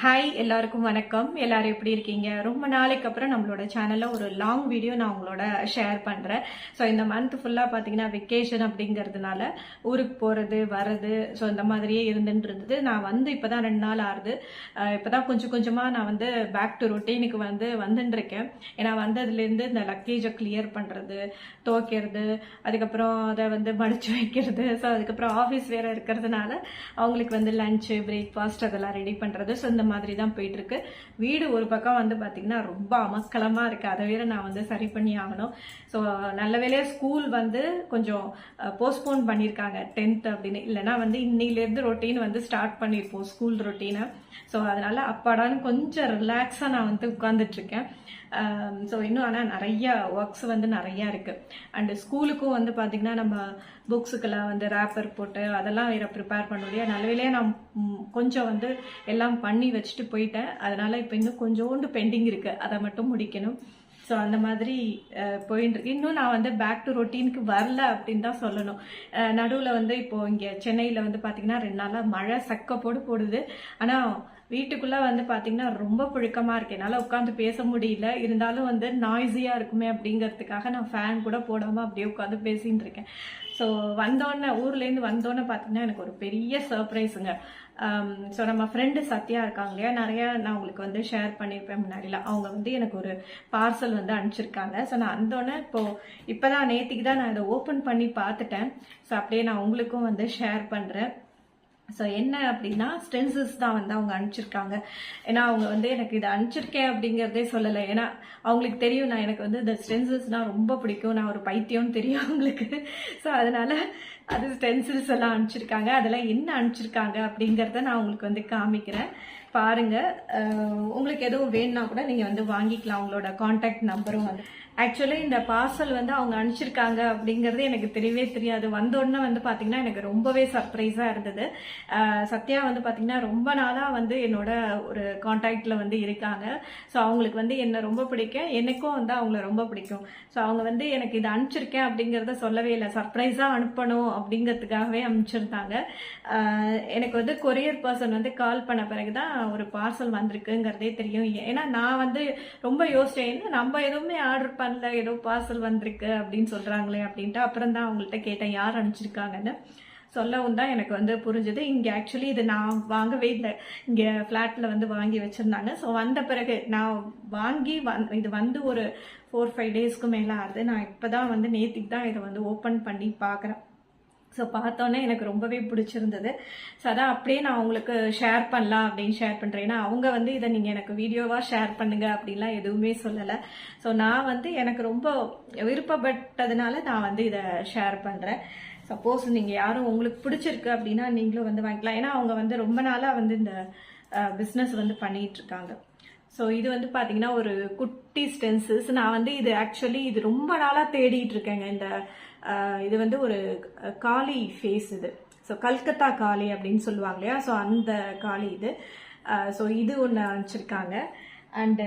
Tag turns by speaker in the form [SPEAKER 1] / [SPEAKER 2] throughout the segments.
[SPEAKER 1] Hi எல்லாருக்கும் வணக்கம். எல்லாரும் எப்படி இருக்கீங்க? ரொம்ப நாளைக்கு அப்புறம் நம்மளோட சேனல்ல ஒரு லாங் வீடியோ நான் உங்களோட ஷேர் பண்றேன். ஸோ இந்த மந்த் ஃபுல்லா பாத்தீங்கன்னா வெக்கேஷன் அப்படிங்கிறதுனால ஊருக்கு போறது வர்றது ஸோ இந்த மாதிரியே இருந்துட்டு இருந்தது. நான் வந்து இப்பதான் ரெண்டு நாள் ஆறுது. இப்போ தான் கொஞ்சம் கொஞ்சமா நான் வந்து பேக் டு ரொட்டீனுக்கு வந்து வந்துட்டு இருக்கேன். ஏன்னா வந்ததுலேருந்து இந்த லக்கேஜை கிளியர் பண்றது துவைக்கிறது அதுக்கப்புறம் அதை வந்து மடிச்சு வைக்கிறது. ஸோ அதுக்கப்புறம் ஆஃபீஸ் வேற இருக்கிறதுனால அவங்களுக்கு வந்து லஞ்சு பிரேக்ஃபாஸ்ட் அதெல்லாம் ரெடி பண்றது. ஸோ இந்த மாதிரி தான் போயிட்டுருக்கு. வீடு ஒரு பக்கம் வந்து பார்த்திங்கன்னா ரொம்ப அமக்கலமாக இருக்குது அதை வேற நான் வந்து சரி பண்ணி ஆகணும். ஸோ நல்ல வேலையாக ஸ்கூல் வந்து கொஞ்சம் போஸ்ட்போன் பண்ணியிருக்காங்க டென்த் அப்படின்னு. இல்லைன்னா வந்து இன்னிலேருந்து ரொட்டீன் வந்து ஸ்டார்ட் பண்ணியிருப்போம் ஸ்கூல் ரொட்டீனை ஸோ அதனால் அப்பாடான்னு கொஞ்சம் ரிலாக்ஸாக நான் வந்து உட்காந்துட்ருக்கேன் ஸோ இன்னும் ஆனால் நிறைய ஒர்க்ஸ் வந்து நிறையா இருக்குது அண்டு ஸ்கூலுக்கும் வந்து பார்த்திங்கன்னா நம்ம புக்ஸுக்கெல்லாம் வந்து ரேப்பர் போட்டு அதெல்லாம் வேறு ப்ரிப்பேர் பண்ண முடியாது நல்லவேளையே நான் கொஞ்சம் வந்து எல்லாம் பண்ணி வச்சுட்டு போயிட்டேன். அதனால் இப்போ இன்னும் கொஞ்சோண்டு பெண்டிங் இருக்குது அதை மட்டும் முடிக்கணும். ஸோ அந்த மாதிரி போயின்னு இருக்கு. இன்னும் நான் வந்து பேக் டு ரொட்டீனுக்கு வரல அப்படின்னு தான் சொல்லணும். நடுவில் வந்து இப்போ இங்கே சென்னையில் வந்து பார்த்தீங்கன்னா ரெண்டு நாளாக மழை சக்கப்போடு போடு போடுது. ஆனால் வீட்டுக்குள்ள வந்து பாத்தீங்கன்னா ரொம்ப புழுக்கமா இருக்கு. என்னால உட்காந்து பேச முடியல. இருந்தாலும் வந்து நாய்ஸியா இருக்குமே அப்படிங்கிறதுக்காக நான் ஃபேன் கூட போடாம அப்படியே உட்காந்து பேசிட்டு இருக்கேன். ஸோ வந்தோடனே ஊர்லேருந்து வந்தோடனே பாத்தீங்கன்னா எனக்கு ஒரு பெரிய சர்ப்ரைஸுங்க ஸோ um, நம்ம ஃப்ரெண்டு சத்யா இருக்காங்க இல்லையா? நிறையா நான் உங்களுக்கு வந்து ஷேர் பண்ணியிருப்பேன் முன்னாடியில் அவங்க வந்து எனக்கு ஒரு பார்சல் வந்து அனுப்பிச்சிருக்காங்க. ஸோ நான் வந்தோடனே இப்போ தான் நேற்றுக்கு தான் நான் இதை ஓப்பன் பண்ணி பார்த்துட்டேன். ஸோ அப்படியே நான் உங்களுக்கும் வந்து ஷேர் பண்ணுறேன் ஸோ என்ன அப்படின்னா ஸ்டென்சஸ் தான் வந்து அவங்க அனுப்பிச்சிருக்காங்க. ஏன்னா அவங்க வந்து எனக்கு இதை அனுப்பிச்சிருக்கேன் அப்படிங்கிறதே சொல்லலை. ஏன்னா அவங்களுக்கு தெரியும் நான் எனக்கு வந்து இந்த ஸ்டென்சஸ்னால் ரொம்ப பிடிக்கும். நான் ஒரு பைத்தியம்னு தெரியும் அவங்களுக்கு. ஸோ அதனால் அது ஸ்டென்சில்ஸ் எல்லாம் அனுப்பிச்சிருக்காங்க. அதெல்லாம் என்ன அனுப்பிச்சிருக்காங்க அப்படிங்கிறத நான் உங்களுக்கு வந்து காமிக்கிறேன். பாருங்கள் உங்களுக்கு எதுவும் வேணும்னா கூட நீங்கள் வந்து வாங்கிக்கலாம். அவங்களோட காண்டாக்ட் நம்பரும் வந்து. ஆக்சுவலி இந்த பார்சல் வந்து அவங்க அனுப்பிச்சிருக்காங்க அப்படிங்கறது எனக்கு தெரியவே தெரியாது. வந்த உடனே வந்து பாத்தீங்கன்னா எனக்கு ரொம்பவே சர்ப்ரைஸா இருந்தது. சத்யா வந்து பாத்தீங்கன்னா ரொம்ப நாளா வந்து என்னோட ஒரு காண்டாக்ட்ல வந்து இருக்காங்க. ஸோ அவங்களுக்கு வந்து என்ன ரொம்ப பிடிக்கும் எனக்கும் வந்து அவங்கள ரொம்ப பிடிக்கும். ஸோ அவங்க வந்து எனக்கு இதை அனுப்பிச்சிருக்கேன் அப்படிங்கறத சொல்லவே இல்லை. சர்ப்ரைஸா அனுப்பணும் அப்படிங்கிறதுக்காகவே அனுப்பிச்சிருந்தாங்க. எனக்கு வந்து கொரியர் பர்சன் வந்து கால் பண்ண பிறகுதான் ஒரு பார்சல் வந்திருக்குங்கிறதே தெரியும். ஏன்னா நான் வந்து ரொம்ப யோசிச்சேன் நம்ம எதுவுமே ஆர்டர் பண்ணல ஏதோ பார்சல் வந்திருக்கு அப்படின்னு சொல்கிறாங்களே அப்படின்ட்டு அப்புறம் தான் அவங்கள்ட்ட கேட்டேன் யார் அனுப்பிச்சிருக்காங்கன்னு. சொல்லவும் தான் எனக்கு வந்து புரிஞ்சுது. இங்கே ஆக்சுவலி இது நான் வாங்கவே இல்லை. இங்கே ஃப்ளாட்டில் வந்து வாங்கி வச்சுருந்தாங்க. ஸோ வந்த பிறகு நான் வாங்கி வந் இது வந்து ஒரு ஃபோர் ஃபைவ் டேஸ்க்கு மேலே ஆகுது. நான் இப்போ தான் வந்து நேற்றுக்கு தான் இதை வந்து ஓப்பன் பண்ணி பார்க்குறேன். ஸோ பார்த்தோன்னே எனக்கு ரொம்பவே பிடிச்சிருந்தது. ஸோ அதான் அப்படியே நான் உங்களுக்கு ஷேர் பண்ணலாம் அப்படின்னு ஷேர் பண்ணுறேன் ஏன்னா அவங்க வந்து இதை நீங்கள் எனக்கு வீடியோவாக ஷேர் பண்ணுங்க அப்படின்லாம் எதுவுமே சொல்லலை. ஸோ நான் வந்து எனக்கு ரொம்ப விருப்பப்பட்டதுனால நான் வந்து இதை ஷேர் பண்ணுறேன் சப்போஸ் நீங்கள் யாரும் உங்களுக்கு பிடிச்சிருக்கு அப்படின்னா நீங்களும் வந்து வாங்கிக்கலாம். ஏன்னா அவங்க வந்து ரொம்ப நாளாக வந்து இந்த பிஸ்னஸ் வந்து பண்ணிகிட்டு இருக்காங்க. ஸோ இது வந்து பார்த்தீங்கன்னா ஒரு குட்டி ஸ்டென்சஸ் நான் வந்து இது ஆக்சுவலி இது ரொம்ப நாளாக தேடிட்டு இருக்கேங்க. இந்த இது வந்து ஒரு காளி ஃபேஸ் இது. ஸோ கல்கத்தா காளி அப்படின்னு சொல்லுவாங்க இல்லையா? ஸோ அந்த காளி இது. ஸோ இது ஒன்று அனுப்பிச்சிருக்காங்க. அண்டு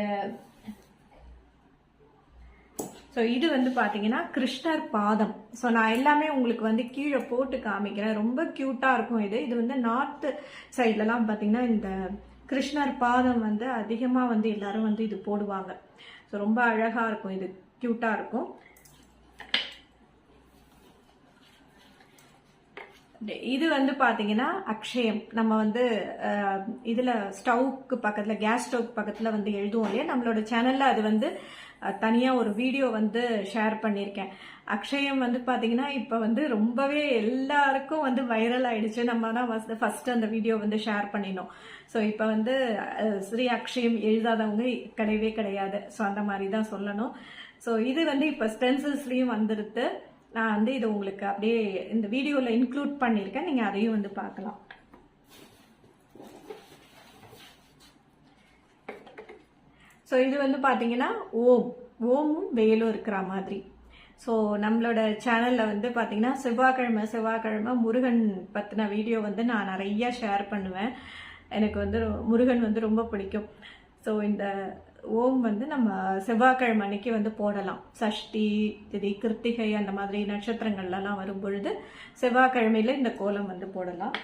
[SPEAKER 1] ஸோ இது வந்து பார்த்தீங்கன்னா கிருஷ்ணர் பாதம். ஸோ நான் எல்லாமே உங்களுக்கு வந்து கீழே போட்டு காமிக்கிறேன். ரொம்ப க்யூட்டாக இருக்கும் இது. இது வந்து நார்த்து சைட்லலாம் பார்த்தீங்கன்னா இந்த கிருஷ்ணர் பாதம் வந்து அதிகமாக வந்து எல்லாரும் வந்து இது போடுவாங்க. ஸோ ரொம்ப அழகாக இருக்கும் இது. க்யூட்டாக இருக்கும். இது வந்து பார்த்தீங்கன்னா அக்ஷயம். நம்ம வந்து இதில் ஸ்டவ்க்கு பக்கத்தில் கேஸ் ஸ்டவ் பக்கத்தில் வந்து எழுதுவோம் இல்லையா? நம்மளோட சேனலில் அது வந்து தனியாக ஒரு வீடியோ வந்து ஷேர் பண்ணியிருக்கேன் அக்ஷயம் வந்து பார்த்தீங்கன்னா இப்போ வந்து ரொம்பவே எல்லாருக்கும் வந்து வைரல் ஆயிடுச்சு. நம்ம தான் ஃபஸ்ட்டு அந்த வீடியோ வந்து ஷேர் பண்ணினோம். ஸோ இப்போ வந்து ஸ்ரீ அக்ஷயம் எழுதாதவங்க கிடையவே கிடையாது. ஸோ அந்த மாதிரி தான் சொல்லணும். ஸோ இது வந்து இப்போ ஸ்டென்சில்ஸ்லேயும் வந்துருது நான் வந்து இது உங்களுக்கு அப்படியே இந்த வீடியோவில் இன்க்ளூட் பண்ணியிருக்கேன். நீங்கள் அதையும் வந்து பார்க்கலாம். ஸோ இது வந்து பார்த்தீங்கன்னா ஓம். ஓமும் வேலும் இருக்கிற மாதிரி. ஸோ நம்மளோட சேனலில் வந்து பார்த்தீங்கன்னா செவ்வாய்க்கிழமை செவ்வாய்க்கிழமை முருகன் பற்றின வீடியோ வந்து நான் நிறையா ஷேர் பண்ணுவேன். எனக்கு வந்து ரொ- முருகன் வந்து ரொம்ப பிடிக்கும். ஸோ இந்த ஓம் வந்து நம்ம செவ்வாய்க்கிழமை அன்னைக்கு வந்து போடலாம். சஷ்டி திதி கிருத்திகை அந்த மாதிரி நட்சத்திரங்கள்லாம் வரும் பொழுது செவ்வாய்க்கிழமையில இந்த கோலம் வந்து போடலாம்.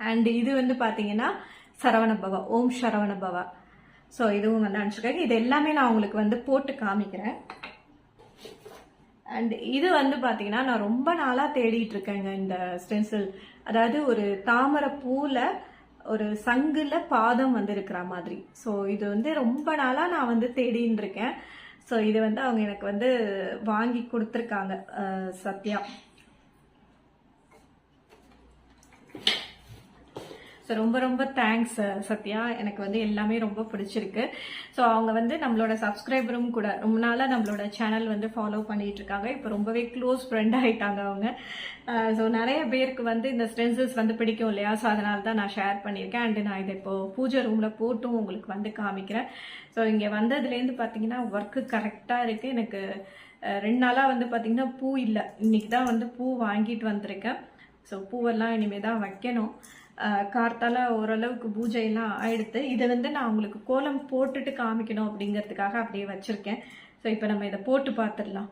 [SPEAKER 1] அண்ட் இது வந்து பார்த்தீங்கன்னா சரவண பவா ஓம் சரவண பவா. ஸோ இதுவும் வந்து அனுப்பிச்சிருக்காங்க. இது எல்லாமே நான் உங்களுக்கு வந்து போட்டு காமிக்கிறேன். அண்ட் இது வந்து பார்த்தீங்கன்னா நான் ரொம்ப நாளாக தேடிட்டு இருக்கேங்க இந்த ஸ்டென்சில் அதாவது ஒரு தாமரை பூவில் ஒரு சங்கில் பாதம் வந்து இருக்கிற மாதிரி. ஸோ இது வந்து ரொம்ப நாளாக நான் வந்து தேடின்னு இருக்கேன் ஸோ இது வந்து அவங்க எனக்கு வந்து வாங்கி கொடுத்துருக்காங்க சத்யா. ஸோ ரொம்ப ரொம்ப தேங்க்ஸ் uh, சத்யா. எனக்கு வந்து எல்லாமே ரொம்ப பிடிச்சிருக்கு. ஸோ அவங்க வந்து நம்மளோட சப்ஸ்கிரைபரும் கூட ரொம்ப நாளாக நம்மளோட சேனல் வந்து ஃபாலோ பண்ணிட்டு இருக்காங்க. இப்போ ரொம்பவே க்ளோஸ் ஃப்ரெண்ட் ஆகிட்டாங்க அவங்க. Uh, ஸோ நிறைய பேருக்கு வந்து இந்த ஸ்ட்ரென்சஸ் வந்து பிடிக்கும் இல்லையா? ஸோ அதனால தான் நான் ஷேர் பண்ணியிருக்கேன். அண்டு நான் இதை இப்போ பூஜை ரூமில் போட்டும் உங்களுக்கு வந்து காமிக்கிறேன். ஸோ இங்கே வந்ததுலேருந்து பார்த்தீங்கன்னா ஒர்க்கு கரெக்டாக இருக்குது எனக்கு uh, ரெண்டு நாளாக வந்து பார்த்தீங்கன்னா பூ இல்லை. இன்னைக்கு தான் வந்து பூ வாங்கிட்டு வந்திருக்கேன். ஸோ பூவெல்லாம் இனிமேல் தான் வைக்கணும். கார்த்தால் கார்த்தால ஓரளவுக்கு பூஜையெல்லாம் ஆயிடுத்து. இதை வந்து நான் உங்களுக்கு கோலம் போட்டுட்டு காமிக்கணும் அப்படிங்கிறதுக்காக அப்படியே வச்சுருக்கேன். ஸோ இப்போ நம்ம இதை போட்டு பார்த்துடலாம்.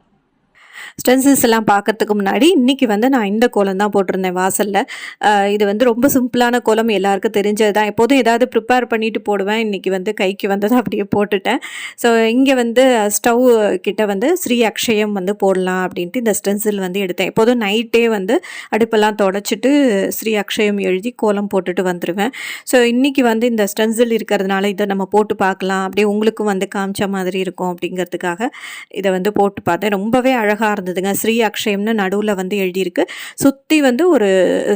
[SPEAKER 2] ஸ்டென்சில்ஸ் எல்லாம் பார்க்கறதுக்கு முன்னாடி இன்றைக்கி வந்து நான் இந்த கோலம் தான் போட்டிருந்தேன் வாசலில். இது வந்து ரொம்ப சிம்பிளான கோலம் எல்லாருக்கும் தெரிஞ்சது தான் எப்போதும் ஏதாவது ப்ரிப்பேர் பண்ணிட்டு போடுவேன். இன்றைக்கி வந்து கைக்கு வந்ததை அப்படியே போட்டுட்டேன். ஸோ இங்கே வந்து ஸ்டவ் கிட்ட வந்து ஸ்ரீ அக்ஷயம் வந்து போடலாம் அப்படின்ட்டு இந்த ஸ்டென்சில் வந்து எடுத்தேன். எப்போதும் நைட்டே வந்து அடுப்பெல்லாம் தொடச்சிட்டு ஸ்ரீ அக்ஷயம் எழுதி கோலம் போட்டுட்டு வந்துடுவேன் ஸோ இன்றைக்கி வந்து இந்த ஸ்டென்சில் இருக்கிறதுனால இதை நம்ம போட்டு பார்க்கலாம். அப்படியே உங்களுக்கும் வந்து காமிச்ச மாதிரி இருக்கும் அப்படிங்கிறதுக்காக இதை வந்து போட்டு பார்த்தேன். ரொம்பவே அழகாக இருந்ததுங்க ஸ்ரீ அக்ஷயம்னு நடுவில் வந்து எழுதியிருக்கு. சுற்றி வந்து ஒரு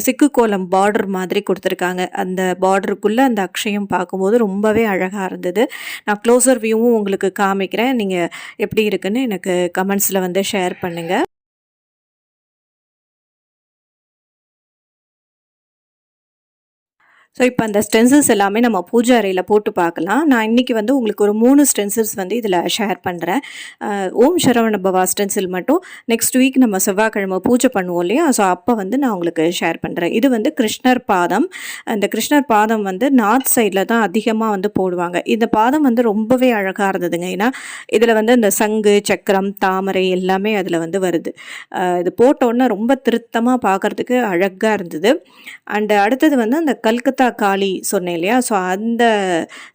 [SPEAKER 2] சிக்கு கோலம் பார்டர் மாதிரி கொடுத்துருக்காங்க. அந்த பார்டருக்குள்ளே அந்த அக்ஷயம் பார்க்கும்போது ரொம்பவே அழகாக இருந்தது. நான் க்ளோசர் வியூவும் உங்களுக்கு காமிக்கிறேன். நீங்கள் எப்படி இருக்குன்னு எனக்கு கமெண்ட்ஸில் வந்து ஷேர் பண்ணுங்கள் ஸோ இப்போ அந்த ஸ்டென்சில்ஸ் எல்லாமே நம்ம பூஜை அறையில் போட்டு பார்க்கலாம். நான் இன்றைக்கி வந்து உங்களுக்கு ஒரு மூணு ஸ்டென்சில்ஸ் வந்து இதில் ஷேர் பண்ணுறேன் ஓம் சரவண பவா ஸ்டென்சில் மட்டும். நெக்ஸ்ட் வீக் நம்ம செவ்வாய்க்கிழமை பூஜை பண்ணுவோம் இல்லையா? ஸோ அப்போ வந்து நான் உங்களுக்கு ஷேர் பண்ணுறேன் இது வந்து கிருஷ்ணர் பாதம். அந்த கிருஷ்ணர் பாதம் வந்து நார்த் சைடில் தான் அதிகமாக வந்து போடுவாங்க. இந்த பாதம் வந்து ரொம்பவே அழகாக இருந்ததுங்க. ஏன்னா இதில் வந்து இந்த சங்கு சக்கரம் தாமரை எல்லாமே அதில் வந்து வருது. இது போட்டோன்னே ரொம்ப திருத்தமாக பார்க்குறதுக்கு அழகாக இருந்தது. அண்டு அடுத்தது வந்து அந்த கல்கத்தா காளி சொன்னேன் இல்லையா? ஸோ அந்த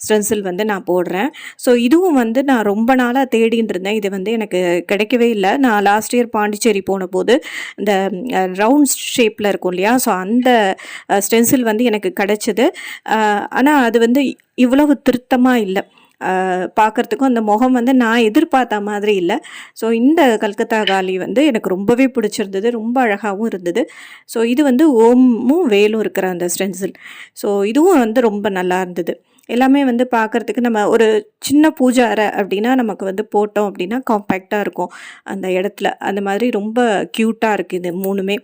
[SPEAKER 2] ஸ்டென்சில் வந்து நான் போடுறேன். ஸோ இதுவும் வந்து நான் ரொம்ப நாளாக தேடின்னு இருந்தேன். இது வந்து எனக்கு கிடைக்கவே இல்லை. நான் லாஸ்ட் இயர் பாண்டிச்சேரி போன போது இந்த ரவுண்ட் ஷேப்பில் இருக்கும் இல்லையா? ஸோ அந்த ஸ்டென்சில் வந்து எனக்கு கிடைச்சிது. ஆனால் அது வந்து இவ்வளவு திருத்தமாக இல்லை. பார்க்குறதுக்கும் அந்த முகம் வந்து நான் எதிர்பார்த்த மாதிரி இல்லை. ஸோ இந்த கல்கத்தா காலி வந்து எனக்கு ரொம்பவே பிடிச்சிருந்தது ரொம்ப அழகாகவும் இருந்தது. ஸோ இது வந்து ஓமும் வேலும் இருக்கிற அந்த ஸ்டென்சில். ஸோ இதுவும் வந்து ரொம்ப நல்லா இருந்தது. எல்லாமே வந்து பார்க்குறதுக்கு நம்ம ஒரு சின்ன பூஜை அறை அப்படின்னா நமக்கு வந்து போட்டோம் அப்படின்னா காம்பேக்டாக இருக்கும். அந்த இடத்துல. அந்த மாதிரி ரொம்ப க்யூட்டாக இருக்குது இது மூணுமே.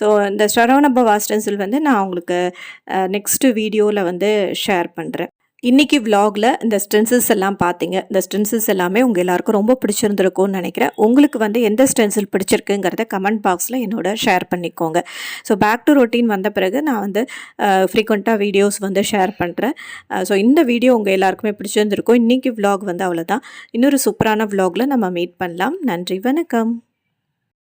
[SPEAKER 2] ஸோ இந்த சரவணபவா ஸ்டென்சில் வந்து நான் உங்களுக்கு நெக்ஸ்ட்டு வீடியோவில் வந்து ஷேர் பண்ணுறேன் இன்றைக்கி வ்ளாகில் இந்த ஸ்டென்சில்ஸ் எல்லாம் பார்த்தீங்க இந்த ஸ்டென்சில்ஸ் எல்லாமே உங்கள் எல்லாருக்கும் ரொம்ப பிடிச்சிருந்துருக்கும்னு நினைக்கிறேன். உங்களுக்கு வந்து எந்த ஸ்டென்சில் பிடிச்சிருக்குங்கிறத கமெண்ட் பாக்ஸில் என்னோட ஷேர் பண்ணிக்கோங்க. ஸோ பேக் டு ரொட்டீன் வந்த பிறகு நான் வந்து ஃப்ரீக்வெண்ட்டாக வீடியோஸ் வந்து ஷேர் பண்ணுறேன் ஸோ இந்த வீடியோ உங்கள் எல்லாருக்குமே பிடிச்சிருந்துருக்கும். இன்றைக்கி வ்ளாக் வந்து அவ்வளோதான் இன்னொரு சூப்பரான vlogல நம்ம மீட் பண்ணலாம். நன்றி வணக்கம்.